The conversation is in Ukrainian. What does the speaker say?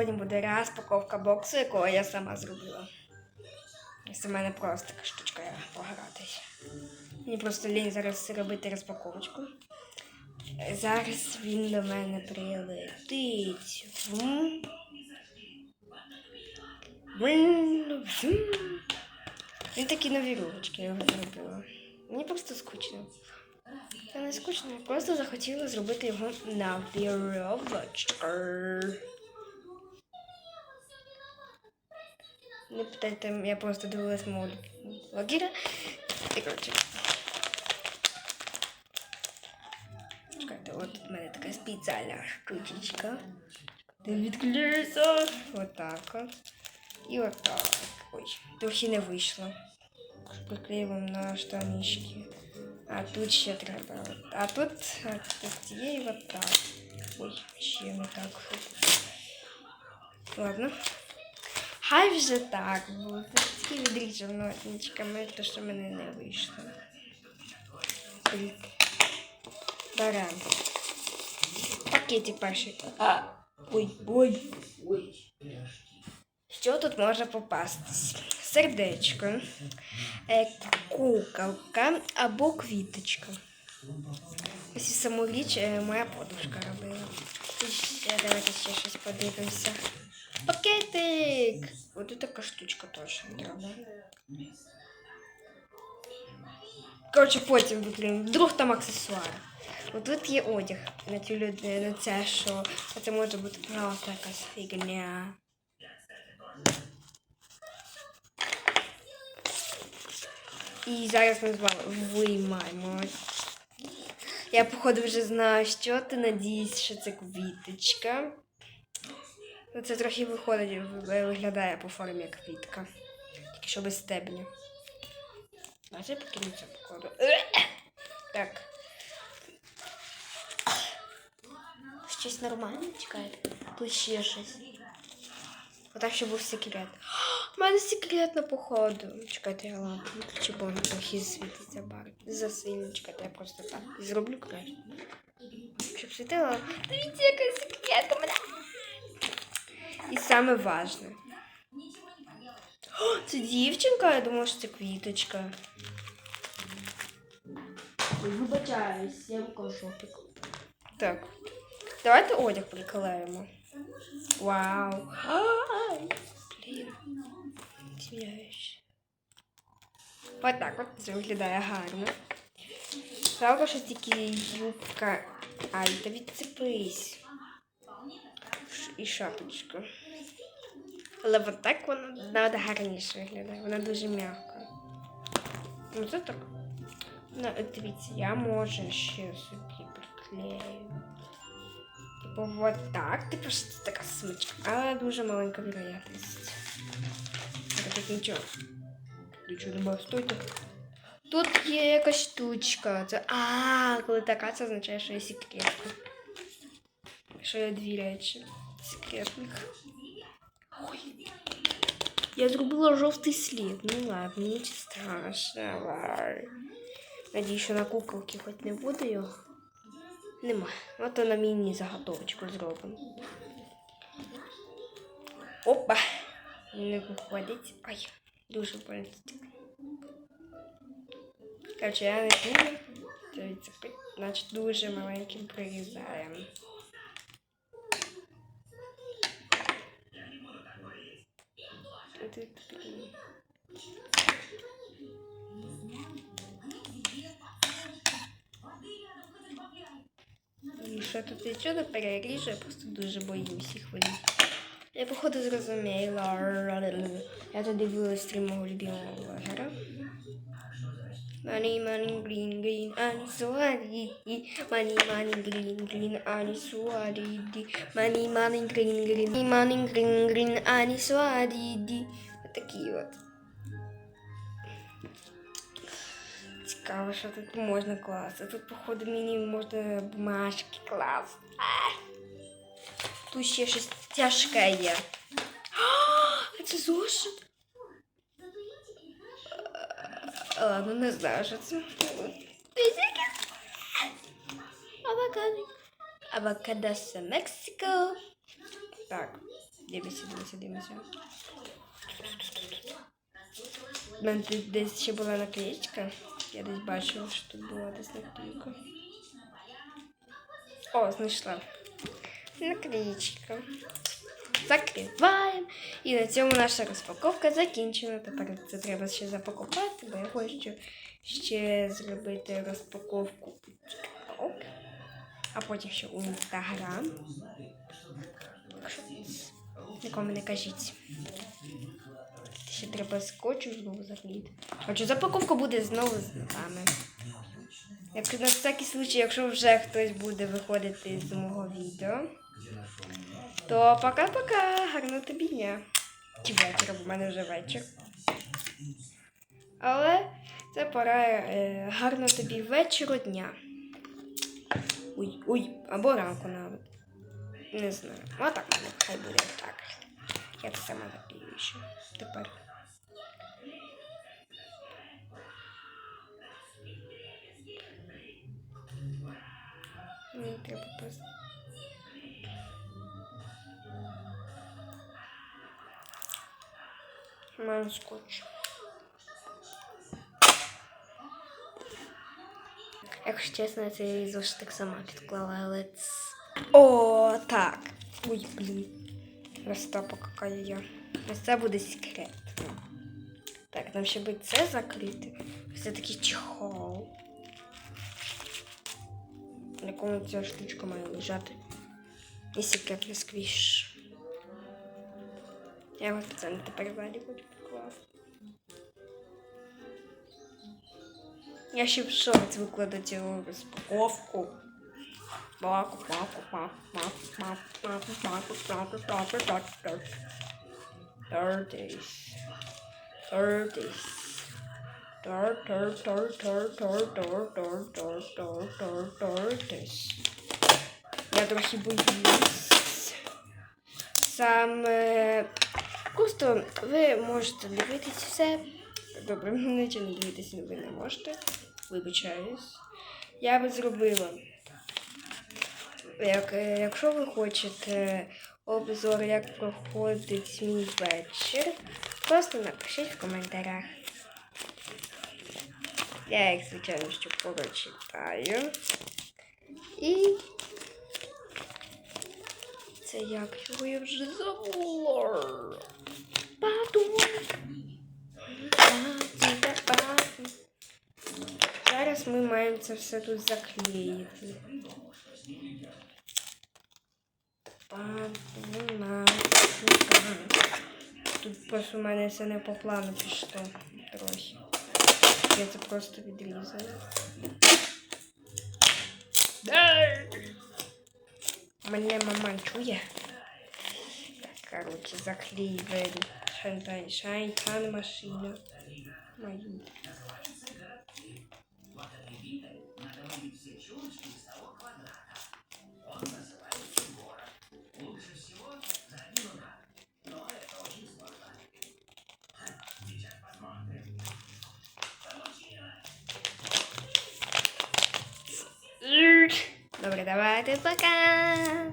сьогодні буде розпаковка боксу, якого я сама зробила. Це в мене просто така штучка я погратись. Мені просто лінь зараз робити розпаковочку. Зараз він до мене прилетить. Він такі нові ручки, його зробила. Мені просто скучно. Та не скучно, я просто захотіла зробити його на віровочку. Не питайте, я просто дивилась мого блогера. І коротше. Чекайте, от тут в мене така спеціальна штучечка. Ти відклеїться. Отак от. І отак. Ой, трохи не вийшло. Приклеїмо на штанишки. А тут ще треба. А тут, а тут є і от так. Ой, ще не так. Ладно. Хай вже так буде. Тільки відріжемо нотничками, то що мене не вийшло. Беремо. Пакетик перший. А, ой, ой, ой. Що тут може попастись? Сердечко, е, куколка або квіточка. Ось саму річ е, моя подружка робила. Ще давайте ще щось подивимося. Пакетик! Ось така штучка теж треба. Коротше, потім викинемо. Вдруг там аксесуари. Ось тут є одяг на цю людину. Це що? А це може бути просто якась фігня. І зараз ми з вами виймаємо. Я, походу, вже знаю, що ти надіюсь, що це квіточка. Ну, це трохи виходить, ви- виглядає по формі як квітка. Тільки що без стебня. Бачите, покинуться, походу. Так. Щось нормальне чекайте. Тут ще щось. Отак, щоб був секрет. У мене секретно, походу. Чекайте, я лампу виключу, бо воно трохи світиться бар. Засильно, чекайте, я просто так зроблю краще. Щоб світило. Дивіться, яка секретка мене. І саме важне. О, це дівчинка, я думала, що це квіточка. Вибачаюсь, я в шопік. Так. Давайте одяг приклеїмо. Вау. Блін. Ось так от це виглядає гарно. Жалко, що тільки юбка. Ай, та відцепись. І шапочка. Але от так вона гарніше виглядає. Вона дуже м'яка. Ну це так. Ну, дивіться, я можу ще собі приклею. Типу, вот так. Що це така смичка. Але дуже маленька вероятність. Тут нічого. Нічого немає, стойте. Тут є якась штучка. Це... А, коли така, це означає, що є секретка. Що є дві речі. Секретних. Ой. Я зробила жовтий слід. Ну ладно, нічого страшного. Надіюсь, що на куколки хоч не буде його. Нема. От на міні заготовочку зробимо. Опа! Не виходить. Ай, дуже больно. Короче, я не знаю. Значить дуже маленьким прирізаємо. І що тут нічого не переріжу, я просто дуже боюсь їх видіти. Я походу зрозуміла. Я тут дивилась стрім мого любимого блогера. Money, money, green, green, ані суаріді. Money, money, green, green, ані суаріді. Money, money, green, green, money, green, green, ані суаріді. Такі от. Цікаво, що тут можна класти. Тут, походу, мені можна бумажки класти. Тут ще щось тяжке є. А, це зошит. Ладно, не знаю, що це. Авокадо. Авокадо з Мексико. Так. Дивимося, дивимося, дивимося. У мене десь ще була наклеєчка. Я десь бачила, що тут була десь наклейка. О, знайшла. Наклеєчка. Закриваємо. І на цьому наша розпаковка закінчена. Тепер це треба ще запакувати, бо я хочу ще зробити розпаковку TikTok, а потім ще у що нікому не кажіть. Ще треба скотчу знову заклеїти. Хоча запаковка буде знову з нами. Якщо на всякий случай, якщо вже хтось буде виходити з мого відео, то пока-пока, гарного тобі дня. Чи вечора, бо в мене вже вечір. Але це пора е, гарно тобі вечору дня. Ой, ой, або ранку навіть. Не знаю. А так мене хай буде так. Я це сама заклею ще. Тепер. Мені треба просто. Маю скотч. Якщо чесно, я цей зошитик сама підклала, але. О, так. Ой, блін. Розтопа яка я. Ось це буде секрет. Так, нам ще буде це закрити. Це такий чехол. На якому ця штучка має лежати. І секретний сквіш. Я його спеціально тепер ззаді хочу покласти. Я ще в шорт викладу цю розпаковку. Thirties. Thirties. Tor, tor, tor, tor, tor, tor, tor, tor, tor, tor, thirties. Я трохи боюсь. Саме просто ви можете дивитись все. Добре, нічого не дивитися ви не можете. Вибачаюсь. Я би зробила. Як, е, якщо ви хочете обзор, як проходить мій вечір, просто напишіть в коментарях. Я їх, звичайно, що прочитаю. І це як його я вже забула. Падук. Зараз ми маємо це все тут заклеїти. Тут просто у мене все не по плану пішло трохи. Я це просто відрізала. Мене мама чує. Так, короче, заклеиваем шантай, шайтан машина. Мою. Он называется город. Лучше всего за луна. Но это очень сложно. Сейчас посмотрим. Получилось! Добре, давайте пока!